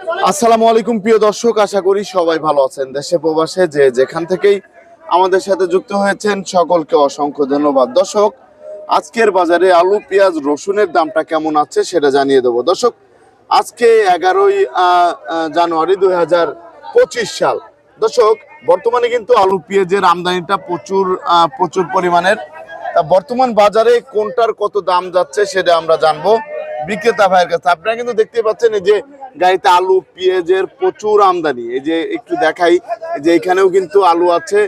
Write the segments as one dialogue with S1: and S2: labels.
S1: আসসালামু আলাইকুম, প্রিয় দর্শক, আশা করি সবাই ভালো আছেন। দেশে প্রবাসে যে যেখান থেকেই আমাদের সাথে যুক্ত হয়েছেন, সকলকে অসংখ্য ধন্যবাদ। দর্শক, আজকের বাজারে আলু, পেঁয়াজ, রসুনের দামটা কেমন আছে সেটা জানিয়ে দেবো। দর্শক, আজকে এগারোই জানুয়ারি দুই হাজার পঁচিশ সাল। দর্শক, বর্তমানে কিন্তু আলু, পেঁয়াজের আমদানিটা প্রচুর প্রচুর পরিমাণের। তা বর্তমান বাজারে কোনটার কত দাম যাচ্ছে সেটা আমরা জানব। বিক্রেতা ভাইয়ের কাছে। আপনারা কিন্তু দেখতে পাচ্ছেন যে গাড়িতে আলু, পেঁয়াজের প্রচুর আমদানি। এই যে একটু দেখাই যে এখানেও কিন্তু আলু আছে।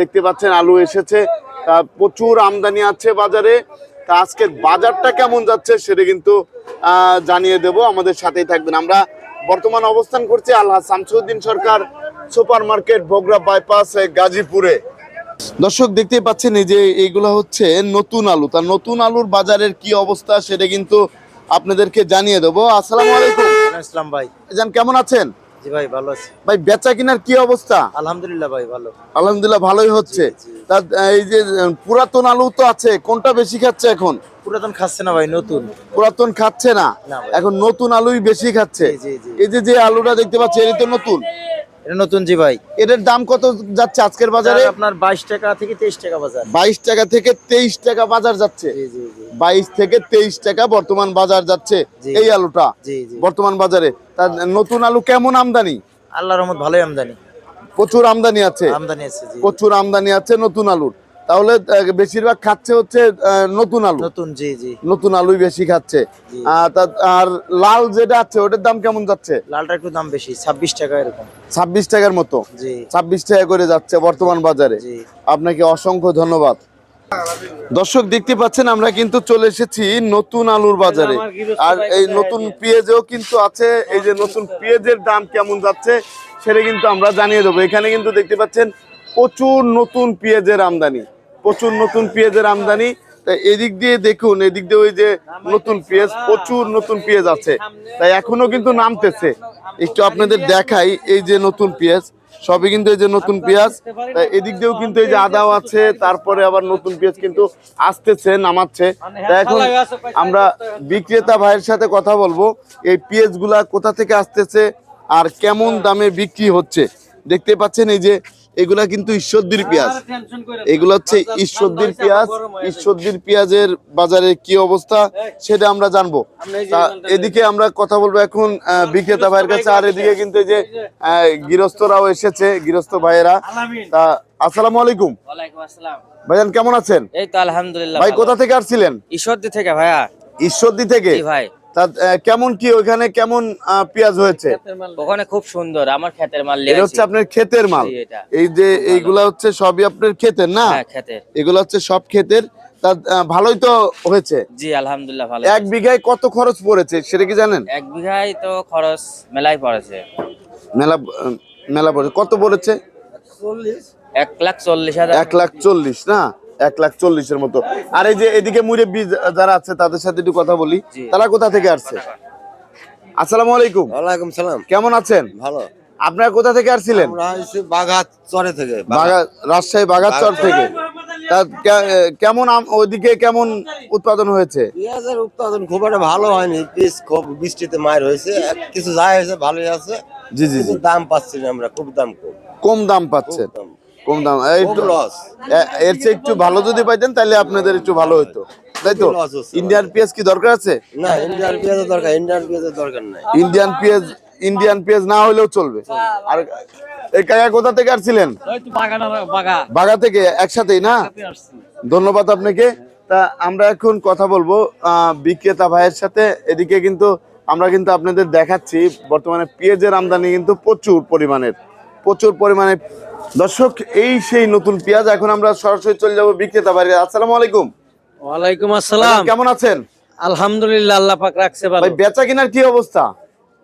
S1: দেখতে পাচ্ছেন, আলু এসেছে। তা প্রচুর আমদানি আছে বাজারে। তা আজকের বাজারটা কেমন যাচ্ছে সেটা কিন্তু জানিয়ে দেব। আমাদের সাথেই থাকবেন আমরা। বর্তমান অবস্থান করছি Allah Shamsuddin Sarkar super market Bogura bypass গাজীপুরে। দর্শক, দেখতেই পাচ্ছেন, এই যে এইগুলো হচ্ছে নতুন আলু। তার নতুন আলুর বাজারের কি অবস্থা সেটা কিন্তু আপনাদেরকে জানিয়ে দেবো। আসসালামু আলাইকুম।
S2: ইসলাম ভাই।
S1: জান কেমন আছেন?
S2: জি ভাই ভালো আছি।
S1: ভাই বেচা কিনার কি অবস্থা?
S2: আলহামদুলিল্লাহ ভাই ভালো।
S1: আলহামদুলিল্লাহ ভালোই হচ্ছে। তা এই যে পুরাতন আলু তো আছে কোনটা বেশি খাচ্ছে এখন?
S2: পুরাতন খাচ্ছে না ভাই নতুন।
S1: পুরাতন খাচ্ছে না? এখন নতুন আলুই বেশি খাচ্ছে। এই যে যে আলুটা দেখতে পাচ্ছি এটা তো নতুন।
S2: এটা নতুন জি ভাই।
S1: এটার দাম কত যাচ্ছে আজকের বাজারে?
S2: আপনার বাইশ টাকা থেকে তেইশ টাকা বাজার।
S1: বাইশ টাকা থেকে তেইশ টাকা বাজার যাচ্ছে।
S2: জি জি জি।
S1: বাইশ থেকে তেইশ টাকা বর্তমান বাজার যাচ্ছে এই আলুটা
S2: জি জি।
S1: বর্তমান বাজারে। তার নতুন আলু কেমন আমদানি?
S2: আল্লাহ রহমত ভালোই আমদানি।
S1: প্রচুর আমদানি আছে।
S2: আমদানি আছে
S1: প্রচুর আমদানি আছে নতুন আলুর। তাহলে বেশিরভাগ খাচ্ছে হচ্ছে নতুন আলু।
S2: নতুন জি জি।
S1: নতুন আলুই বেশি খাচ্ছে। আর লাল যেটা আছে ওটার দাম কেমন যাচ্ছে?
S2: লালটা একটু দাম বেশি ছাব্বিশ টাকা এরকম।
S1: ছাব্বিশ টাকার মতো।
S2: জি।
S1: ছাব্বিশ টাকা করে যাচ্ছে বর্তমান বাজারে। আপনাকে অসংখ্য ধন্যবাদ। দর্শক দেখতে পাচ্ছেন আমরা কিন্তু চলে এসেছি নতুন আলুর বাজারে। আর এই নতুন পেঁয়াজও কিন্তু আছে এই যে নতুন পেঁয়াজের দাম কেমন যাচ্ছে সেটা কিন্তু আমরা জানিয়ে দেবো। এখানে কিন্তু দেখতে পাচ্ছেন প্রচুর নতুন পেঁয়াজের আমদানি, প্রচুর নতুন পেঁয়াজের আমদানি। তাই এদিক দিয়ে দেখুন, এদিক দিয়ে ওই যে নতুন পেঁয়াজ, প্রচুর নতুন পেঁয়াজ আছে। তাই এখনও কিন্তু নামতেছে। একটু আপনাদের দেখাই এই যে নতুন পেঁয়াজ, সবই কিন্তু এই যে নতুন পেঁয়াজ। তাই এদিক দিয়েও কিন্তু এই যে আদাও আছে, তারপরে আবার নতুন পেঁয়াজ কিন্তু আসতেছে, নামাচ্ছে। তাই এখন আমরা বিক্রেতা ভাইয়ের সাথে কথা বলব, এই পেঁয়াজগুলা কোথা থেকে আসতেছে আর কেমন দামে বিক্রি হচ্ছে। দেখতে পাচ্ছেন এই যে এগুলা কিন্তু ঈশ্বরদীর পেঁয়াজ। এগুলো হচ্ছে ঈশ্বরদীর পেঁয়াজ। ঈশ্বরদীর পেঁয়াজের বাজারে কি অবস্থা সেটা আমরা জানব। এদিকে আমরা কথা বলব এখন আহ, বিক্রেতা ভাইয়ের কাছে আর এদিকে কিন্তু এই যে গৃহস্থরাও এসেছে গৃহস্থ ভাইয়েরা। তা আসসালামু আলাইকুম। ভাইজান কেমন আছেন?
S3: এই তো আলহামদুলিল্লাহ
S1: ভাই কোথা থেকে আসছিলেন?
S3: ঈশ্বরদী থেকে ভাইয়া।
S1: ঈশ্বরদী থেকে?
S3: ভাই।
S1: তা কেমন কি ওখানে কেমন পেঁয়াজ হয়েছে?
S3: ওখানে খুব সুন্দর আমার ক্ষেতের মাল
S1: এটা হচ্ছে আপনার ক্ষেতের মাল। এই যে এইগুলা হচ্ছে সবই আপনার ক্ষেতের না?
S3: হ্যাঁ
S1: এগুলো হচ্ছে সব ক্ষেতের তা ভালোই তো হয়েছে।
S3: জি আলহামদুলিল্লাহ ভালো
S1: এক বিঘায় কত খরচ পড়েছে সেটা কি জানেন?
S3: এক বিঘায় তো খরচ মেলাই পড়েছে।
S1: মেলা মেলা পড়েছে। কত পড়েছে?
S3: চল্লিশ এক লাখ চল্লিশ হাজার।
S1: এক লাখ চল্লিশ না? এক লাখ চল্লিশের মতো। আর এই যে এদিকে মুরব্বী যারা আছে তাদের সাথে একটু কথা বলি। তারা কোথা থেকে আসছে? আসসালামু আলাইকুম।
S2: ওয়ালাইকুম সালাম।
S1: কেমন আছেন?
S2: ভালো।
S1: আপনারা কোথা থেকে আসছিলেন?
S2: বাঘাত চরে থেকে।
S1: বাগা রাজশাহী বাগাচর থেকে। তা কে- কেমন আম- ওইদিকে কেমন উৎপাদন হয়েছে?
S2: পেঁয়াজের উৎপাদন খুব একটা ভালো হয়নি। পিস খুব বৃষ্টিতে মায়ের হয়েছে। কিছু যায় হয়েছে ভালোই আছে।
S1: জি জি জি।
S2: দাম পাচ্ছি না আমরা খুব দাম কম।
S1: কম দাম পাচ্ছেন। কম দাম তো-
S2: লস
S1: এর চেয়ে একটু ভালো যদি পাইতেন তাহলে আপনাদের একটু ভালো হতো তাই তো। ইন্ডিয়ান পেঁয়াজ কি দরকার আছে?
S2: না ইন্ডিয়ান পেঁয়াজের দরকার ইন্ডিয়ান পেঁয়াজের দরকার নাই।
S1: ইন্ডিয়ান পেঁয়াজ ইন্ডিয়ান পেঁয়াজ না হলেও চলবে। আর এই কাকা কোথা থেকে আসছিলেন? বাগা। থেকে একসাথেই না? ধন্যবাদ আপনাকে। তা আমরা এখন কথা বলব আহ, বিক্রেতা ভাইয়ের সাথে। এদিকে কিন্তু আমরা কিন্তু আপনাদের দেখাচ্ছি বর্তমানে পেঁয়াজের আমদানি কিন্তু প্রচুর পরিমাণের। প্রচুর পরিমাণে দর্শক এই সেই নতুন পেঁয়াজ এখন আমরা সরাসরি চলে যাব বিক্রেতা বাড়ি আসসালামু আলাইকুম।
S4: ওয়ালাইকুম আসসালাম।
S1: কেমন আছেন?
S4: আলহামদুলিল্লাহ আল্লাহ পাক রাখছে ভালো।
S1: ভাই বেচা কিনার কি অবস্থা?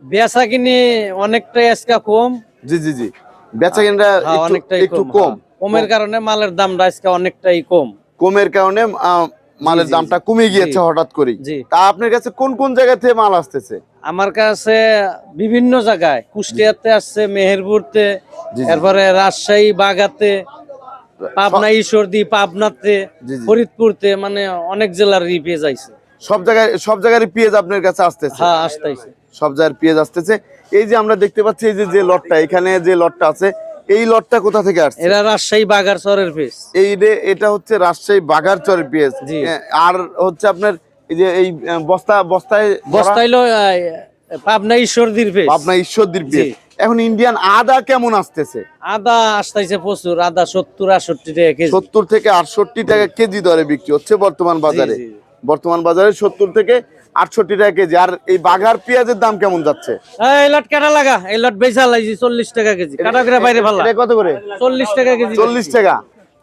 S4: বেচা কিনে অনেকটাই আজকে কম।
S1: জি জি জি। বেচা কিনাটা
S4: হ্যাঁ,
S1: একটু-
S4: অনেকটাই
S1: একটু
S4: কম।
S1: কম।
S4: কমের কারণে মালের দামটা আজকা অনেকটাই কম।
S1: কমের কারণে মালের দামটা কমে গিয়েছে হঠাৎ
S4: করে
S1: তা আপনার কাছে কোন কোন জায়গা থেকে মাল আসতেছে?
S4: আমার কাছে বিভিন্ন জায়গায় কুষ্টিয়াতে আসছে মেহেরপুরতে
S1: জি।
S4: রাজশাহী বাগাতে পাবনা ঈশ্বরদী পাবনাতে। ফরিদপুরতে মানে অনেক জেলার রিপে যাইছে।
S1: সব জায়গায় সব জায়গায় পেঁয়াজ আপনার কাছে আসতেছে?
S4: হ্যাঁ আসতেছে
S1: সব জায়গার পেঁয়াজ আসতেছে। এই যে আমরা দেখতে পাচ্ছি এই যে যে লটটা এখানে যে লটটা আছে এই লটটা কোথা থেকে আসছে?
S4: এরা রাজশাহী বাগার চরের পেস
S1: এই এটা হচ্ছে রাজশাহী বাগারচরের
S4: জি।
S1: আর হচ্ছে আপনার এই যে এই বস্তা বস্তায়
S4: বস্তাইলো পাবনা ঈশ্বরদীর পেস
S1: আপনার ঈশ্বরদীর
S4: জি।
S1: এখন ইন্ডিয়ান আদা কেমন আসতেছে?
S4: আদা আসতেছে প্রচুর আদা সত্তর আটষট্টি টাকা কেজি।
S1: সত্তর থেকে আটষট্টি টাকা কেজি দরে বিক্রি হচ্ছে বর্তমান বাজারে। বর্তমান বাজারে সত্তর থেকে আটষট্টি টাকা কেজি। আর এই বাঘার পেঁয়াজের দাম কেমন যাচ্ছে?
S4: এই লট কাটা লাগা এই লট বেচা লাগছে চল্লিশ টাকা কেজি। কাটা করে বাইরে ভালো
S1: কত করে?
S4: চল্লিশ টাকা কেজি
S1: চল্লিশ টাকা?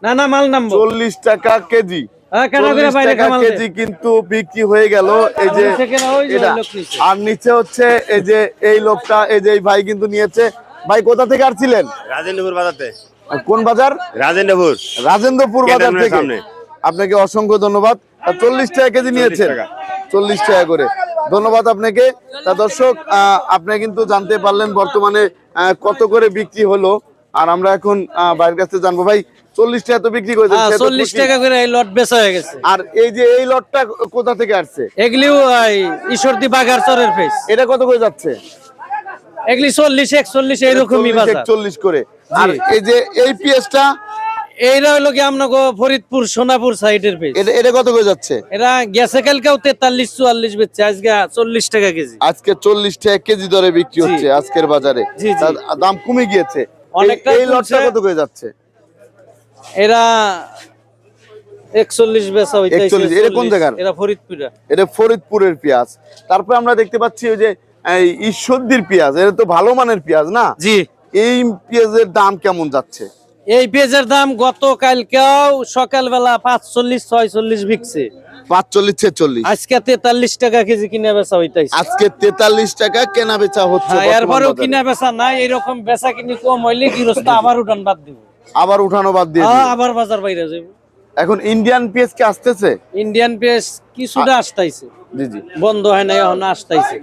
S4: না না মাল নামবো।
S1: চল্লিশ টাকা কেজি।
S4: হ্যাঁ, কাটা করে
S1: 40
S4: বাইরে
S1: টাকা
S4: কামাল
S1: কেজি কিন্তু বিক্রি হয়ে গেল। এই যে
S4: নিচে কেনা ওই যে
S1: এটা।
S4: ওই লোক নিচে।
S1: আর নিচে হচ্ছে এই যে এই লোকটা এই যে এই ভাই কিন্তু নিয়েছে। ভাই কোথা থেকে আসছিলেন?
S5: রাজেন্দ্রপুর বাজারতে।
S1: আর কোন বাজার?
S5: রাজেন্দ্রপুর।
S1: রাজেন্দ্রপুর বাজার থেকে। আপনাকে অসংখ্য ধন্যবাদ। চল্লিশ টাকা কেজি নিয়েছেন।
S5: টাকা।
S1: চল্লিশ টাকা করে। ধন্যবাদ আপনাকে। তা দর্শক আপনি কিন্তু জানতে পারলেন বর্তমানে কত করে বিক্রি হলো। আর আমরা এখন বাইরের কাছে জানব। ভাই চল্লিশ টাকা তো বিক্রি করেছেন
S4: হ্যাঁ, চল্লিশ টাকা করে এই লট বেচা হয়ে গেছে।
S1: আর এই যে এই লটটা কোথা থেকে আসছে?
S4: এগুলিও ঈশ্বরদী বাগার চরের ফেস
S1: এটা কত করে যাচ্ছে?
S4: এগুলি চল্লিশ একচল্লিশ এইরকমই বাজার।
S1: চল্লিশ করে। আর এই যে এই পিএসটা
S4: এইটা হলো কি আপনাকে ফরিদপুর সোনাপুর সাইডের পেস
S1: এটা এটা কত করে যাচ্ছে?
S4: এরা গেছে কালকেও তেতাল্লিশ চুয়াল্লিশ বেচছে আজকে চল্লিশ টাকা কেজি।
S1: আজকে চল্লিশ টাকা কেজি দরে বিক্রি হচ্ছে আজকের বাজারে। দাম কমে গিয়েছে।
S4: অনেকটা
S1: এই লটটা কত করে যাচ্ছে?
S4: এরা একচল্লিশ বেচা হইতে
S1: 41 কোন জায়গার?
S4: এরা ফরিদপুরা
S1: এটা ফরিদপুরের পেঁয়াজ। তারপরে আমরা দেখতে পাচ্ছি ওই যে ঈশ্বরদীর পেঁয়াজ। এটা তো ভালো মানের পেঁয়াজ না?
S4: জি।
S1: এই পেঁয়াজের দাম কেমন যাচ্ছে?
S4: এই পেঁয়াজের দাম গত কালকেও সকালবেলা পাঁচচল্লিশ ছয়চল্লিশ বিকছে।
S1: পাঁচচল্লিশ ছেচল্লিশ।
S4: আজকে তেতাল্লিশ টাকা কেজি কিনে বেচা হইতাছে।
S1: আজকে তেতাল্লিশ টাকা কেনা বেচা হচ্ছে
S4: হ্যাঁ এরপরেও কিনা বেচা নাই এরকম বেচা কিনি কম হইলে গৃহস্থ আবার উঠান বাদ দিব।
S1: আবার উঠানো বাদ দিয়ে
S4: আবার বাজার বাইরে যাবে
S1: এখন ইন্ডিয়ান পেঁয়াজ কি আসতেছে?
S4: ইন্ডিয়ান পেঁয়াজ কিছুটা আসতাইছে।
S1: জি জি।
S4: বন্ধ হয় নাই এখন আসতাইছে।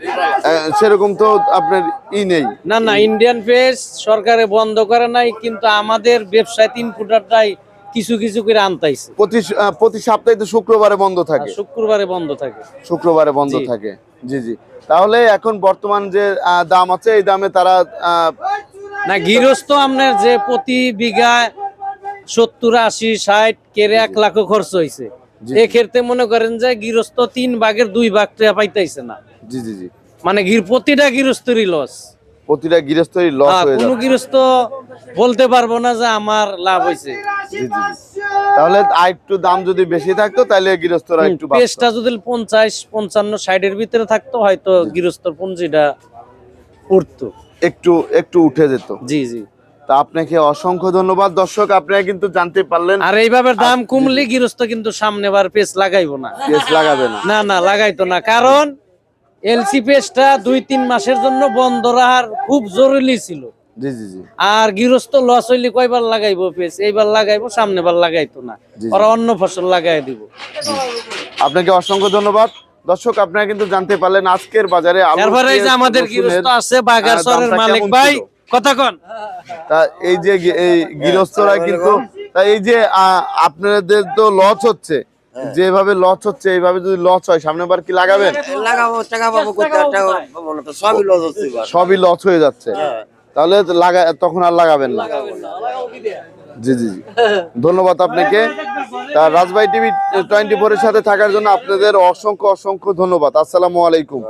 S1: সেরকম তো আপনার ই নেই।
S4: না না ইন্ডিয়ান পেঁয়াজ সরকারে বন্ধ করে নাই কিন্তু আমাদের ব্যবসায় তিন ফুটারটাই কিছু কিছু করে আনতাইছে।
S1: প্রতি প্রতি সপ্তাহে তো শুক্রবারে বন্ধ থাকে।
S4: শুক্রবারে বন্ধ থাকে।
S1: শুক্রবারে বন্ধ। থাকে। জি জি। তাহলে এখন বর্তমান যে দাম আছে এই দামে তারা
S4: না গৃহস্থ আপনার যে প্রতি বিঘা সত্তর আশি ষাট কেড়ে এক লাখ খরচ হয়েছে। এক্ষেত্রে মনে করেন যে গৃহস্থ তিন ভাগের দুই ভাগ টাকা পাইতেছে না।
S1: জি জি জি।
S4: মানে প্রতিটা গৃহস্থরই লস
S1: প্রতিটা গৃহস্থই লস হয়ে
S4: কোনো গৃহস্থ বলতে পারব না যে আমার লাভ হয়েছে।
S1: তাহলে আর একটু দাম যদি বেশি থাকতো তাহলে গৃহস্থরা একটু।
S4: পেস্টটা যদি পঞ্চাশ পঞ্চান্ন ষাটের ভিতরে থাকতো হয়তো গৃহস্থর পুঞ্জিটা উঠতো।
S1: একটু একটু উঠে যেত।
S4: জি জি।
S1: তা আপনাকে অসংখ্য ধন্যবাদ। দর্শক আপনারা কিন্তু জানতে পারলেন
S4: আর এইভাবে দাম কমলে গৃহস্থ কিন্তু সামনে বার পেস লাগাইবো না।
S1: পেঁয়াজ লাগাবে না।
S4: না না লাগাইতো না। কারণ এলসি পেস্টটা দুই তিন মাসের জন্য বন্ধ রাখার খুব জরুরি ছিল। আর গৃহস্থ লস হইলে কয়বার লাগাইবো পেস? এইবার লাগাইবো সামনে বার লাগাইতো না। ওরা অন্য ফসল লাগাই দিব।
S1: আপনাকে অসংখ্য ধন্যবাদ। দর্শক আপনারা কিন্তু জানতে পারলেন আজকের বাজারে
S4: আমাদের গৃহস্থ আছে
S1: দামটা
S4: মালিক ভাই? কথা কন।
S1: তা এই যে এই গৃহস্থরা কিন্তু তা এই যে আপনাদের তো লস হচ্ছে। যেভাবে লস হচ্ছে এইভাবে যদি লস হয় সামনে বার কি লাগাবেন?
S2: লাগাবো টাকা পাবো সবই লস হচ্ছে
S1: সবই লস হয়ে যাচ্ছে। তাহলে লাগা তখন আর লাগাবেন না। জি জি জি। ধন্যবাদ আপনাকে। তা রাজবাই টিভি টোয়েন্টি ফোর এর সাথে থাকার জন্য আপনাদের অসংখ্য অসংখ্য ধন্যবাদ। আসসালামু আলাইকুম।